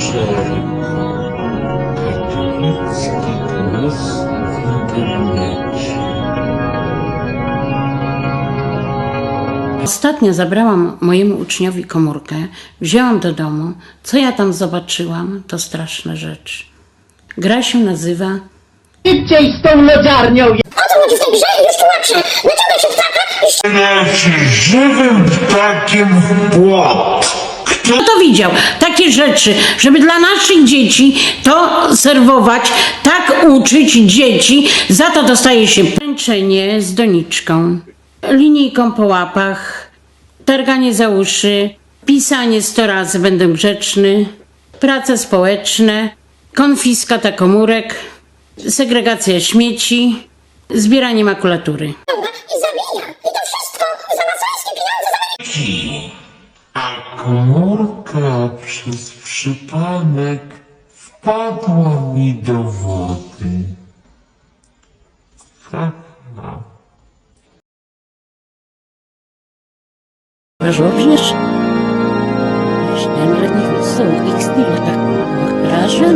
szeroko. Katolicki głos w internecie. Ostatnio zabrałam mojemu uczniowi komórkę, wzięłam do domu. Co ja tam zobaczyłam, to straszna rzecz. Gra się nazywa Szybciej z tą lodziarnią! Leci żywym ptakiem w płot. Kto Kto to widział? Takie rzeczy, żeby dla naszych dzieci to serwować, tak uczyć dzieci, za to dostaje się pęczenie z doniczką, linijką po łapach, targanie za uszy, pisanie sto razy będę grzeczny, prace społeczne, konfiskata komórek, segregacja śmieci, zbieranie makulatury. i zabija. I to wszystko za masońskie pieniądze z Ameryki. A komórka przez przypadek wpadła mi do wody. Haha. Również? Jeszcze nawet nie są ich styl tak. Że